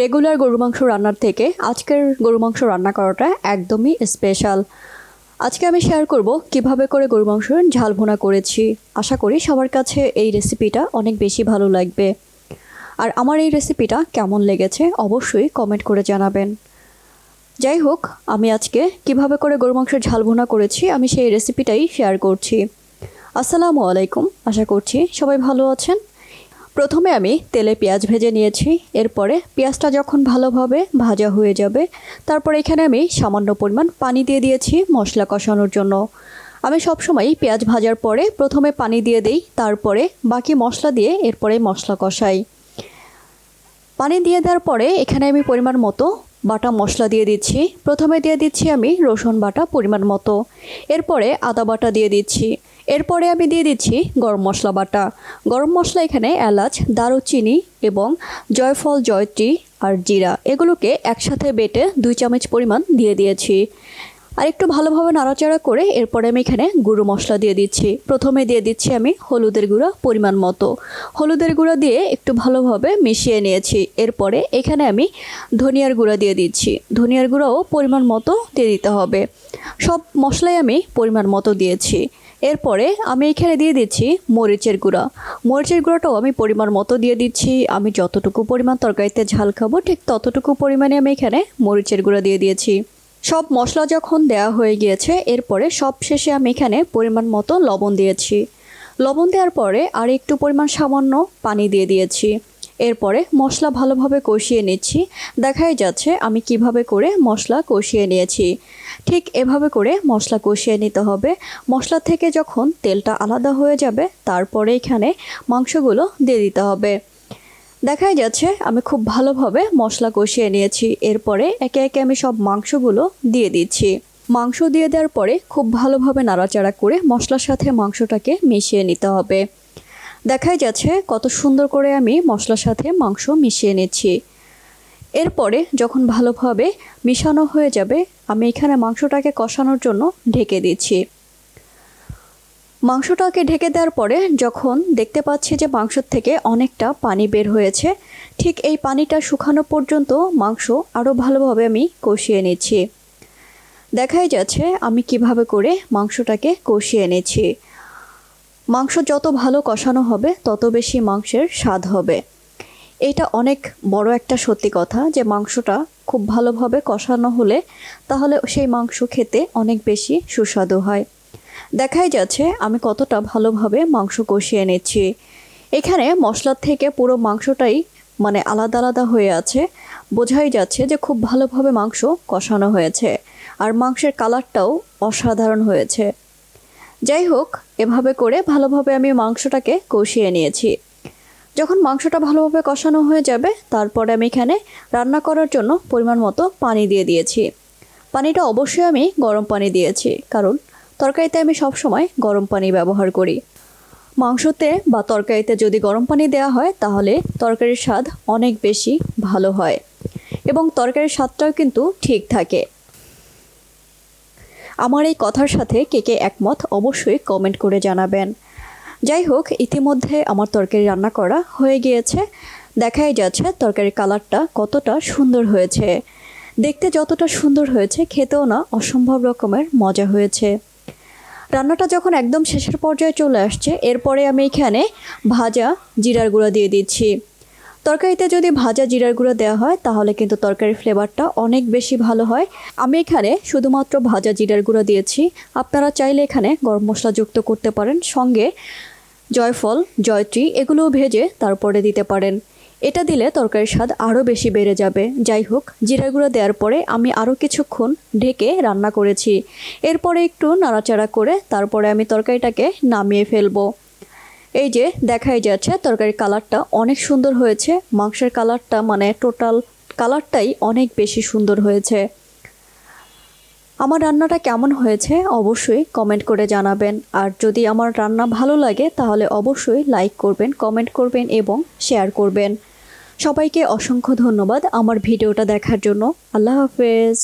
Regular গরু মাংস রান্নার থেকে আজকের গরু মাংস রান্না করাটা একদমই স্পেশাল আজকে আমি শেয়ার করব কীভাবে করে গরু মাংসের ঝাল ভুনা করেছি। আশা করি সবার কাছে এই রেসিপিটা অনেক বেশি ভালো লাগবে। আর আমার এই রেসিপিটা কেমন লেগেছে অবশ্যই কমেন্ট করে জানাবেন। যাই হোক, আমি আজকে কীভাবে করে গরু মাংসের ঝাল ভুনা করেছি আমি সেই রেসিপিটাই শেয়ার করছি। আসসালামু আলাইকুম, আশা করছি সবাই ভালো আছেন। প্রথমে আমি তেলে পেঁয়াজ ভেজে নিয়েছি, এরপরে পেঁয়াজটা যখন ভালোভাবে ভাজা হয়ে যাবে, তারপর এখানে আমি সামান্য পরিমাণ পানি দিয়ে দিয়েছি মশলা কষানোর জন্য। আমি সবসময় পেঁয়াজ ভাজার পরে প্রথমে পানি দিয়ে দিই, তারপরে বাকি মশলা দিয়ে এরপরে মশলা কষাই। পানি দিয়ে দেওয়ার পরে এখানে আমি পরিমাণ মতো বাটা মশলা দিয়ে দিচ্ছি। প্রথমে দিয়ে দিচ্ছি আমি রসুন বাটা পরিমাণ মতো। এরপরে আদা বাটা দিয়ে দিচ্ছি। এরপরে আমি দিয়ে দিচ্ছি গরম মশলা বাটা। গরম মশলা এখানে এলাচ, দারুচিনি এবং জয়ফল, জয়ত্রী আর জিরা এগুলোকে একসাথে বেটে দুই চামচ পরিমাণ দিয়ে দিয়েছি। আর একটু ভালোভাবে নাড়াচাড়া করে এরপরে আমি এখানে গুঁড়ো মশলা দিয়ে দিচ্ছি। প্রথমে দিয়ে দিচ্ছি আমি হলুদের গুঁড়া পরিমাণ মতো। হলুদের গুঁড়া দিয়ে একটু ভালোভাবে মিশিয়ে নিয়েছি। এরপরে এখানে আমি ধনিয়ার গুঁড়া দিয়ে দিচ্ছি। ধনিয়ার গুঁড়াও পরিমাণ মতো দিয়ে দিতে হবে। সব মশলাই আমি পরিমাণ মতো দিয়েছি। এরপরে আমি এখানে দিয়ে দিচ্ছি মরিচের গুঁড়া। মরিচের গুঁড়াটাও আমি পরিমাণ মতো দিয়ে দিচ্ছি। আমি যতটুকু পরিমাণ তরকারিতে ঝাল খাব, ঠিক ততটুকু পরিমাণে আমি এখানে মরিচের গুঁড়া দিয়ে দিয়েছি। সব মশলা যখন দেওয়া হয়ে গিয়েছে, এরপরে সব শেষে আমি এখানে পরিমাণ মতো লবণ দিয়েছি। লবণ দেওয়ার পরে আর একটু পরিমাণ সামান্য পানি দিয়ে দিয়েছি। এরপরে মশলা ভালোভাবে কষিয়ে নিচ্ছি। দেখাই যাচ্ছে আমি কীভাবে করে মশলা কষিয়ে নিয়েছি। ঠিক এভাবে করে মশলা কষিয়ে নিতে হবে। মশলা থেকে যখন তেলটা আলাদা হয়ে যাবে, তারপরে এখানে মাংসগুলো দিয়ে দিতে হবে। দেখাই যাচ্ছে, আমি খুব ভালোভাবে মশলা কষিয়ে নিয়েছি। এরপরে একে একে আমি সব মাংসগুলো দিয়ে দিচ্ছি। মাংস দিয়ে দেওয়ার পরে খুব ভালোভাবে নাড়াচাড়া করে মশলার সাথে মাংসটাকে মিশিয়ে নিতে হবে। দেখাই যাচ্ছে কত সুন্দর করে আমি মশলার সাথে মাংস মিশিয়ে নিচ্ছি। এরপরে যখন ভালোভাবে মিশানো হয়ে যাবে, আমি এখানে মাংসটাকে কষানোর জন্য ঢেকে দিচ্ছি। মাংসটাকে ঢেকে দেওয়ার পরে যখন দেখতে পাচ্ছি যে মাংসর থেকে অনেকটা পানি বের হয়েছে, ঠিক এই পানিটা শুকানো পর্যন্ত মাংস আরও ভালোভাবে আমি কষিয়ে নিচ্ছি। দেখাই যাচ্ছে আমি কীভাবে করে মাংসটাকে কষিয়ে নিচ্ছি। মাংস যত ভালো কষানো হবে, তত বেশি মাংসের স্বাদ হবে। এটা অনেক বড় একটা সত্যি কথা যে মাংসটা খুব ভালোভাবে কষানো হলে তাহলে সেই মাংস খেতে অনেক বেশি সুস্বাদু হয়। দেখাই যাচ্ছে আমি কতটা ভালোভাবে মাংস কষিয়ে নিচ্ছি। এখানে মশলার থেকে পুরো মাংসটাই মানে আলাদা আলাদা হয়ে আছে। বোঝাই যাচ্ছে যে খুব ভালোভাবে মাংস কষানো হয়েছে আর মাংসের কালারটাও অসাধারণ হয়েছে। যাই হোক, এভাবে করে ভালোভাবে আমি মাংসটাকে কষিয়ে নিয়েছি। যখন মাংসটা ভালোভাবে কষানো হয়ে যাবে, তারপরে আমি এখানে রান্না করার জন্য পরিমাণ মতো পানি দিয়ে দিয়েছি। পানিটা অবশ্যই আমি গরম পানি দিয়েছি, কারণ তরকারিতে আমি সবসময় গরম পানি ব্যবহার করি। মাংসতে বা তরকারিতে যদি গরম পানি দেওয়া হয়, তাহলে তরকারির স্বাদ অনেক বেশি ভালো হয় এবং তরকারির স্বাদটাও কিন্তু ঠিক থাকে। আমার এই কথার সাথে কে কে একমত অবশ্যই কমেন্ট করে জানাবেন। যাই হোক, ইতিমধ্যে আমার তরকারি রান্না করা হয়ে গিয়েছে। দেখাই যাচ্ছে তরকারির কালারটা কতটা সুন্দর হয়েছে। দেখতে যতটা সুন্দর হয়েছে, খেতেও না অসম্ভব রকমের মজা হয়েছে। রান্নাটা যখন একদম শেষের পর্যায়ে চলে আসছে, এরপরে আমি এখানে ভাজা জিরার গুঁড়া দিয়ে দিচ্ছি। তরকারিতে যদি ভাজা জিরার গুঁড়ো দেওয়া হয়, তাহলে কিন্তু তরকারির ফ্লেভারটা অনেক বেশি ভালো হয়। আমি এখানে শুধুমাত্র ভাজা জিরার গুঁড়ো দিয়েছি। আপনারা চাইলে এখানে গরম মশলা যুক্ত করতে পারেন। সঙ্গে জয়ফল, জয়ত্রী, এগুলোও ভেজে তারপরে দিতে পারেন। এটা দিলে তরকারির স্বাদ আরও বেশি বেড়ে যাবে। যাই হোক জিরা গুঁড়ো দেওয়ার পরে আমি আরও কিছুক্ষণ ঢেকে রান্না করেছি। এরপরে একটু নাড়াচাড়া করে তারপরে আমি তরকারিটাকে নামিয়ে ফেলব। এই যে, দেখাই যাচ্ছে, তরকারির কালারটা অনেক সুন্দর হয়েছে। মাংসের কালারটা মানে টোটাল কালারটাই অনেক বেশি সুন্দর হয়েছে। আমার রান্নাটা কেমন হয়েছে অবশ্যই কমেন্ট করে জানাবেন। আর যদি আমার রান্না ভালো লাগে তাহলে অবশ্যই লাইক করবেন, কমেন্ট করবেন এবং শেয়ার করবেন। সবাইকে অসংখ্য ধন্যবাদ আমার ভিডিওটা দেখার জন্য। আল্লাহ হাফেজ।